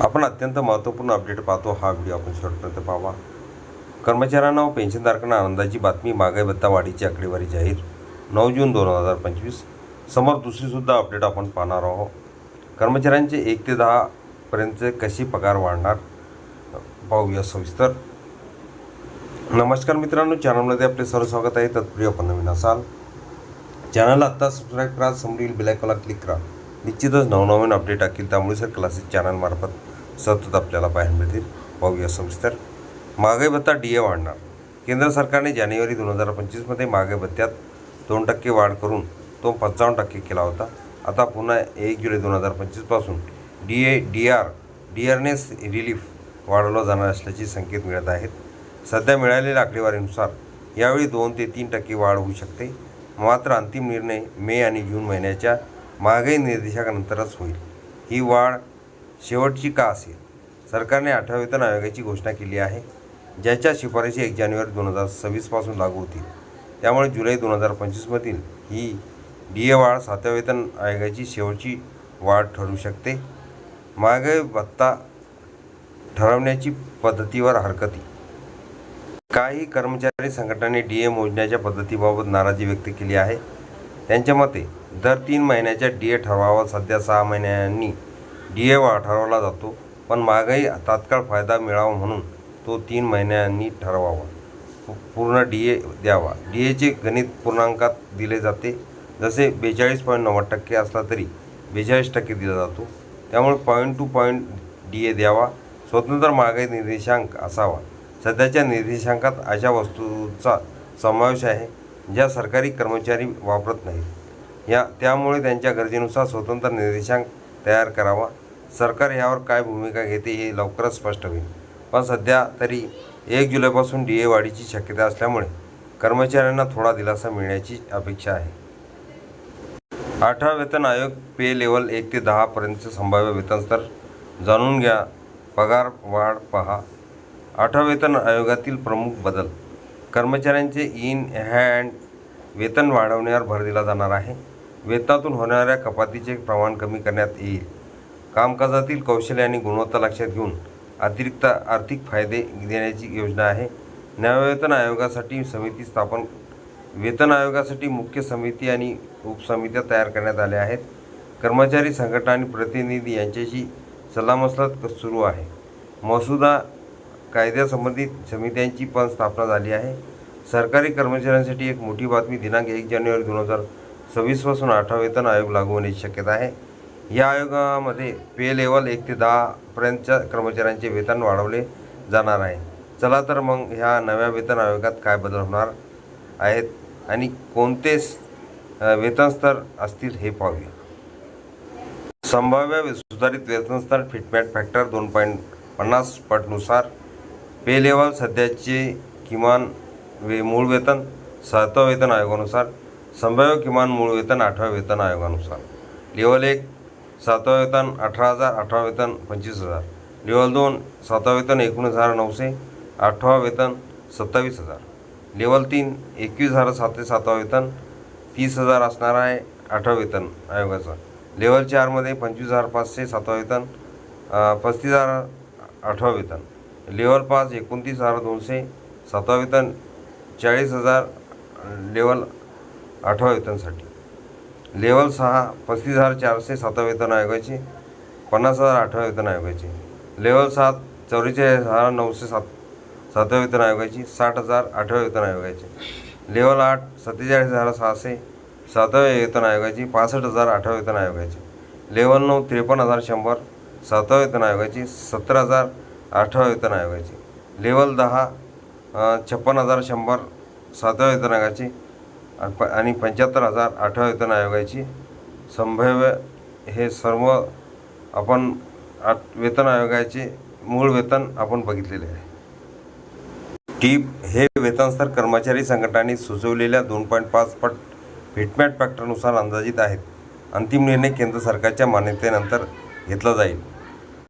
आपण अत्यंत महत्त्वपूर्ण अपडेट पाहतो. हा व्हिडिओ आपण शेवटपर्यंत पाहावा. कर्मचाऱ्यांना व पेन्शनधारकांना आनंदाची बातमी महागाई भत्ता वाढीची आकडेवारी जाहीर. नऊ जून दोन हजार पंचवीस. समोर दुसरीसुद्धा अपडेट आपण पाहणार आहोत. कर्मचाऱ्यांचे एक ते दहापर्यंतचे कशी पगार वाढणार? पाहूया सविस्तर. नमस्कार मित्रांनो चॅनलमध्ये आपले सर्व स्वागत आहे. तत्प्रिय आपण नवीन असाल. चॅनलला आत्ता सबस्क्राईब करा समोरील बेलायकॉनला क्लिक करा. निश्चितच नवनवीन अपडेट टाकील त्यामुळे सर क्लासेस चॅनलमार्फत सतत आपल्याला पाहायला मिळतील. पाहूया सविस्तर. महागाई भत्ता डी ए वाढणार. केंद्र सरकारने जानेवारी दोन हजार पंचवीसमध्ये महागाई भत्त्यात दोन टक्के वाढ करून तो पंचावन्न टक्के केला होता. आता पुन्हा एक जुलै दोन हजार पंचवीसपासून D A D R dearness relief वाढवला जाणार असल्याचे संकेत मिळत आहेत. सध्या मिळालेल्या आकडेवारीनुसार यावेळी दोन ते तीन टक्के वाढ होऊ शकते. मात्र अंतिम निर्णय मे आणि जून महिन्याच्या महागाई निर्देशांकानंतरच होईल. ही वाढ शेवटची का असेल? सरकारने आठव्या वेतन आयोगाची घोषणा केली आहे ज्याच्या शिफारशी एक जानेवारी दोन हजार सव्वीसपासून लागू होतील. त्यामुळे जुलै दोन हजार पंचवीसमधील ही डी ए वाढ सातव्या वेतन आयोगाची शेवटची वाढ ठरू शकते. महागाई भत्ता ठरवण्याची पद्धतीवर हरकती. काही कर्मचारी संघटनांनी डी ए मोजण्याच्या पद्धतीबाबत नाराजी व्यक्त केली आहे. त्यांच्या मते दर तीन महिन्याच्या डी ए ठरवावा. सध्या सहा महिन्यांनी डी ए वा ठरवला जातो पण महागाई तात्काळ फायदा मिळावा म्हणून तो तीन महिन्यांनी ठरवावा. पूर्ण डी ए द्यावा. डी एचे गणित पूर्णांकात दिले जाते. जसे बेचाळीस पॉईंट नव्वद टक्के असला तरी बेचाळीस टक्के दिला जातो. त्यामुळे point two point D A द्यावा. स्वतंत्र महागाई निर्देशांक असावा. सध्याच्या निर्देशांकात अशा वस्तूंचा समावेश आहे ज्या सरकारी कर्मचारी वापरत नाहीत. या त्यामुळे त्यांच्या गरजेनुसार स्वतंत्र निर्देशांक तयार करावा. सरकार यावर काय भूमिका घेते हे लवकरच स्पष्ट होईल. पण सध्या तरी एक जुलैपासून डी ए वाढीची शक्यता असल्यामुळे कर्मचाऱ्यांना थोडा दिलासा मिळण्याची अपेक्षा आहे. आठवा वेतन आयोग पे लेवल एक ते दहापर्यंतचं संभाव्य वेतन स्तर जाणून घ्या. पगार वाढ पहा. आठवा वेतन आयोगातील प्रमुख बदल. कर्मचाऱ्यांचे इन हँड वेतन वाढवण्यावर भर दिला जाणार आहे. वेतनातून होणाऱ्या कपातीचे प्रमाण कमी करण्यात येईल. कामकाजातील कौशल्य आणि गुणवत्ता लक्षात घेऊन अतिरिक्त आर्थिक फायदे देण्याची योजना आहे. न्यायवेतन आयोगासाठी समिती स्थापन वेतन आयोगासाठी मुख्य समिती आणि उपसमित्या तयार करण्यात आल्या आहेत. कर्मचारी संघटना आणि प्रतिनिधी यांच्याशी सल्लामसलत सुरू आहे. मसुदा कायद्यासंबंधित समित्यांची पण स्थापना झाली आहे. सरकारी कर्मचाऱ्यांसाठी एक मोठी बातमी दिनांक एक जानेवारी दोन हजार सव्वीसपासून आठवा वेतन आयोग लागू होण्याची शक्यता आहे. या आयोगामध्ये पे लेवल एक ते दहापर्यंतच्या कर्मचाऱ्यांचे वेतन वाढवले जाणार आहे. चला तर मग ह्या नव्या वेतन आयोगात काय बदल होणार आहेत आणि कोणते वेतनस्तर असतील हे पाहूया. संभाव्य सुधारित वेतनस्तर फिटमॅट फॅक्टर दोन पॉईंट पन्नास पटनुसार पे लेवल सध्याचे किमान वे मूळ वेतन सातव्या वेतन आयोगानुसार संभाव्य किमान मूळ वेतन आठव्या वेतन आयोगानुसार. लेवल एक सातवा वेतन अठरा हजार आठवा वेतन पंचवीस हजार. लेवल दोन सातवा वेतन एकोणीस हजार नऊशे आठवा वेतन सत्तावीस हजार. लेवल तीन एकवीस हजार सातशे सातवा वेतन तीस हजार असणार आहे आठवा वेतन आयोगाचं. लेवल चारमध्ये पंचवीस हजार पाचशे सातवा वेतन पस्तीस हजार आठवा वेतन. लेवल पाच एकोणतीस हजार दोनशे सातवा वेतन चाळीस हजार लेवल आठवा वेतनसाठी. लेवल सहा पस्तीस हजार चारशे सातव्या वेतन आयोगाची पन्नास हजार आठव्या वेतन आयोगाची. लेवल सात चौवेचाळीस हजार नऊशे सात सातव्या वेतन आयोगाची साठ हजार आठव्या वेतन आयोगाची. लेवल आठ सत्तेचाळीस हजार सहाशे सातव्या वेतन आयोगाची पासष्ट हजार आठव्या वेतन आयोगाची. लेवल नऊ त्रेपन्न हजार शंभर सातव्या वेतन आयोगाची सत्तर हजार आठव्या वेतन आयोगाची. लेवल दहा छप्पन छप्पन्न हजार शंभर सातव्या वेतन आयोगाची प- आणि पंच्याहत्तर हजार आठव्या वेतन आयोगाची संभाव्य हे सर्व आपण आठ वेतन आयोगाचे मूळ वेतन आपण बघितलेले आहे. टीप हे वेतनस्तर कर्मचारी संघटनांनी सुचवलेल्या दोन पॉईंट पाच पट फिटमॅट फॅक्टरनुसार अंदाजित आहेत. अंतिम निर्णय केंद्र सरकारच्या मान्यतेनंतर घेतला जाईल.